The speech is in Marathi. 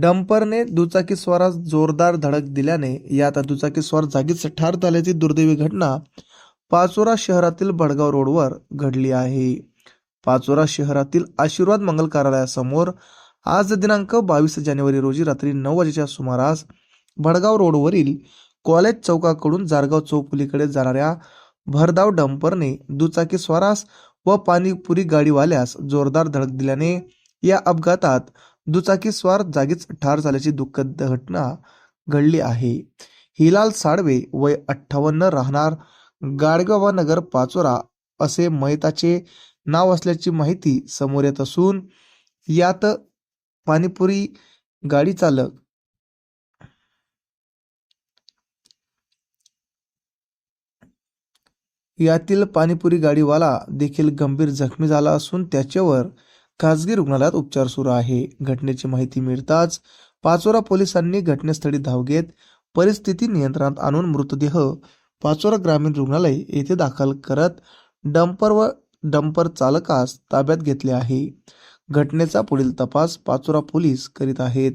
डंपरने दुचाकी दुचाकीस्वारास जोरदार धडक दिल्याने यात दुचाकीस्वार जागीच ठार झाल्याची दुर्दैवी घटना पाचोरा शहरातील भडगाव रोडवर घडली आहे. पाचोरा शहरातील आशीर्वाद मंगल कार्यालयासमोर आज दिनांक बावीस जानेवारी रोजी रात्री नऊ वाजेच्या सुमारास भडगाव रोडवरील कॉलेज चौकाकडून जारगाव चौपुलीकडे जाणाऱ्या भरधाव डंपरने दुचाकी स्वारास व पाणीपुरी गाडीवाल्यास जोरदार धडक दिल्याने या अपघातात दुचाकीस्वार जागीच ठार झाल्याची दुःखद घटना घडली आहे. हिलाल साळवे वय अठ्ठावन्न राहणार गाडगावा नगर पाचोरा असे मैताचे नाव असल्याची माहिती समोर येत असून यात पाणीपुरी गाडी चालक यातील पाणीपुरी गाडीवाला देखील गंभीर जखमी झाला असून त्याच्यावर खासगी रुग्णालयात उपचार सुरू आहे. घटनेची माहिती मिळताच पाचोरा पोलिसांनी घटनास्थळी धाव घेत परिस्थिती नियंत्रणात आणून मृतदेह पाचोरा ग्रामीण रुग्णालय येथे दाखल करत डंपर व डंपर चालकास ताब्यात घेतले आहे. घटनेचा पुढील तपास पाचोरा पोलीस करीत आहेत.